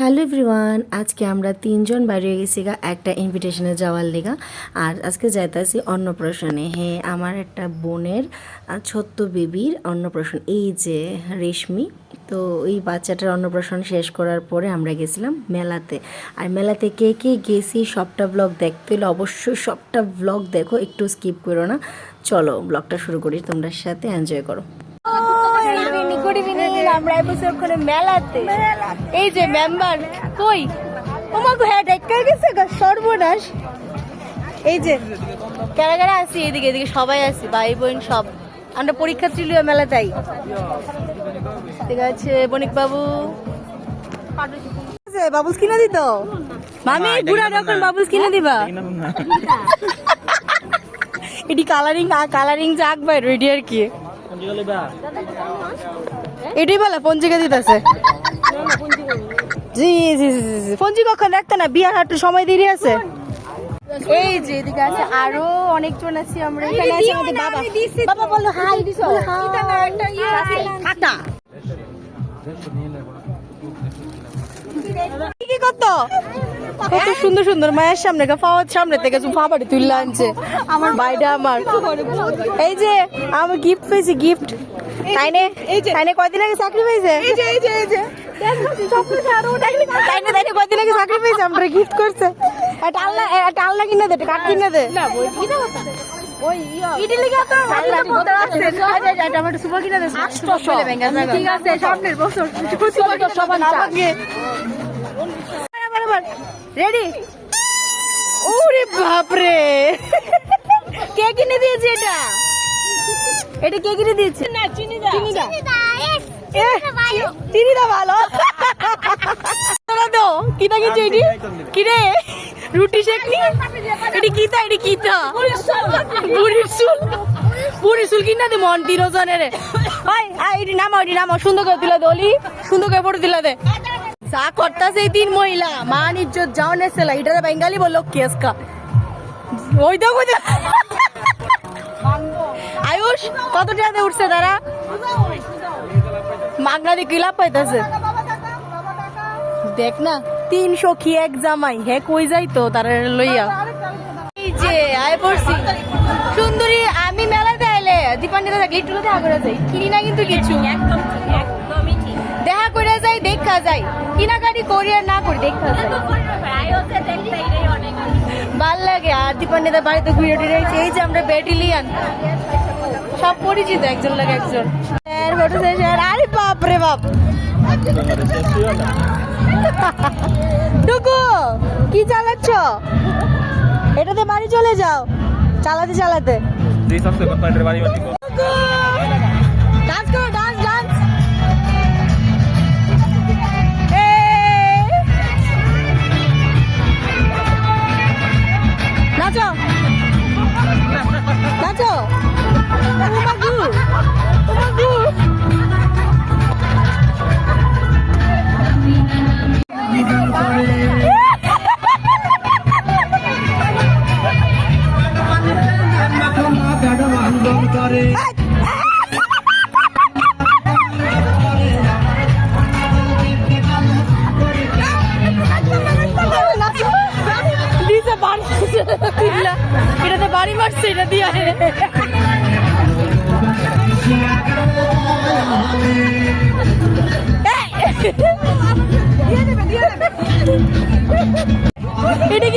Hello everyone, আজকে আমরা তিনজন বাইরে গেছি গা, একটা ইনভিটেশনে যাওয়ার লেগা। আর আজকে যাইতাছি অন্নপ্রাশনে। হ্যাঁ আমার একটা বোনের ছোট্ট বেবির অন্নপ্রাশন। এই যে রেশমি, তো ওই বাচ্চাটার অন্নপ্রাশন শেষ করার পরে আমরা গেছিলাম মেলাতে। আর মেলাতে কে কে গেছি, সবটা ব্লগ দেখতে হলে অবশ্যই সবটা ব্লগ দেখো, একটু স্কিপ করো না। চলো ব্লগটা শুরু করি, তোমরা সাথে এনজয় করো। গুড ইভিনিং আমরা বসে ওখানে মেলাতে। এই যে মেম্বার কই? তোমাকে হ্যাঁ দেখা গেছে গা সর্বনাশ। এই যে কারা কারা আছি? এদিকে এদিকে সবাই আছি ভাই বোন সব। আমরা পরীক্ষা ত্রিলীয় মেলা তাই ঠিক আছে বণিক বাবু বাবুস কিনে দিত? মামি বুড়া যখন বাবুস কিনে দিবা। এটি কালারিং কালারিং যে আঁকবার রেডি আর কি। এটাই বলে পঞ্জিকা দিতেছে। জি জি জি জি, জি। পঞ্জি কখন দেখতে না? বিয়ার হাটু সময় দেরি আছে। এই যে এদিকে আছে আরও অনেকজন আছি আমরা। এখানে আছে আমাদের বাবা। বাবা বলো হাই বলো হাই খাটা কি কি কত সুন্দর সুন্দর মায়ের সামনে পাওয়ার সামনে থেকে তুললে আনছে। আমার বাইটা আমার। এই যে আমি গিফট পেয়েছি গিফট তাইনে? তাইনে কয়দিন আগে চাকরি পেয়েছে? তাইনে তাইনে কয়দিন আগে চাকরি পেয়েছে? আমরা গিফট করছে। আল্লাহ কিনে দে কাঠ কিনে দে। ঠিক আছে সামনের বছর রেডি ওরে বাপরে। কে কিনে দিয়েছে এটা? এটা কে কিনে দিয়েছে? না চিনি দা চিনি দা চিনি দা ভালো। তো কিটা কিছু এটি? কিরে রুটি শেখনি এটি কিতা এটি কিতা বুড়ির চুল। বুড়ির চুল কিনা দে মন্টি রোজনের ভাই আ এটি নামাও এটি নামাও সুন্দর করে দিলা দে অলি। সুন্দর করে ফটো দিলা দে। চা করতাছে এই তিন মহিলা মান ইজ্জত যাও নেছেলা এটা বেঙ্গালি বলল কেসকা ওই তো ওই তো। আয়ুষ কত টাকাতে উঠছে তারা? মাগনা দিয়ে কিলাপ পাইতেছে? দেখ না তিনশো কি এক জামাই হে কই যাই তো তারা লইয়া। এই যে আয় পড়ছি। সুন্দরী আমি মেলাতে আইলে দীপান্বিতা থাকলে একটু দেখা করে যাই। কিনি না কিন্তু কিছু। দেখা করে যাই দেখা যাই। কিনাকাটি করি আর না করি দেখা যাই। ভালো লাগে আর দীপান্বিতা বাড়িতে ঘুরে টুরে এই যে আমরা ব্যাটিলিয়ান। সব পরিচিত একজন লাগে একজন। আর আরে বাপ রে বাপ। টুকু কি চালাচ্ছ? এটাতে বাড়ি চলে যাও। চালাতে চালাতে।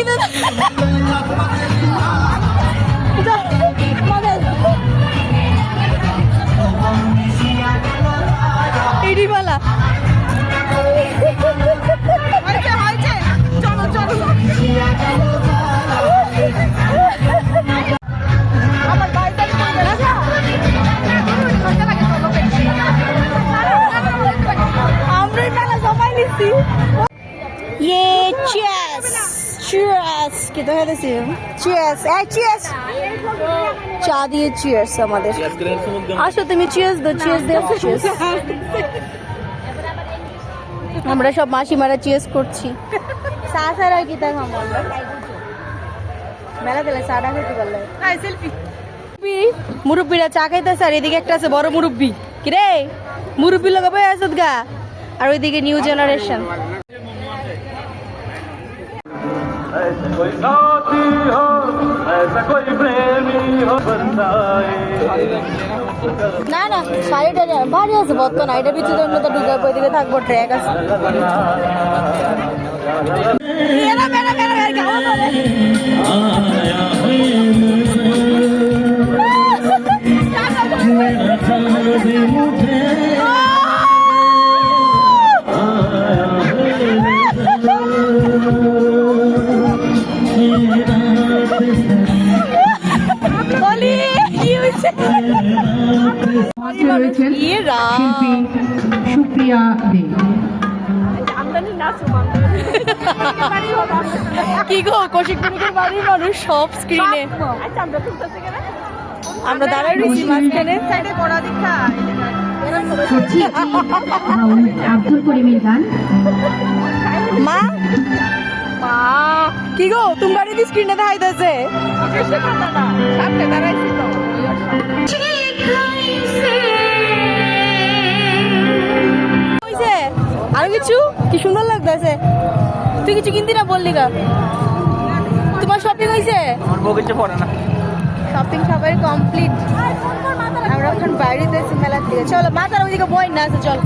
কিন্তু চলো আমার মেলা জমাই নিছি ইয়ে চিয়াস কি দেখা যাচ্ছে চিয়াস এই চিয়াস চা দিয়ে চিয়াস আমাদের। আসো তুমি চিয়াস দাও চিয়াস দাও চিয়াস আমরা সব মাসি মারা চিয়াস করছি। চা ছাড়া কি তা খাব মেলা দিলে চাটা খেতে পারলে। মুরব্বীরা চা খাইতেছে আর এদিকে একটা আছে বড় মুরব্বী। কিরে? মুরব্বী লোক বয়ে আসত গা? আর ওইদিকে নিউ জেনারেশন कोई साथी हो ऐसा कोई प्रेमी हो बंदाए না না শাড়িটা ভারী আছে বর্তমান এটা পিছু জন্য তো ঢুকে ওই দিকে থাকবো ট্র্যাক আছে এরা মেরা মেরা মেরা গাওয়া রয়েছেন শিল্পী সুপ্রিয়া দে। কি গো কৌশিক বাড়ির মানুষ সব স্ক্রিনে আমরা দাঁড়াই রয়েছি মাঝখানে। সচিব আব্দুল করিমের গান। মা? মা। কি গো তুমি বাড়িতে স্ক্রিনে দেখাইতেছে? হইছে আর কিছু? কি সুন্দর লাগতেছে। তুই কিছু কিনতি না বললি গা? তোমার শপিং হয়েছে কিছু পড়ে না। শপিং সবাই কমপ্লিট আমরা এখন বাইরে মেলার দিকে। চলো মাথার ওইদিকে বই না আছে চল।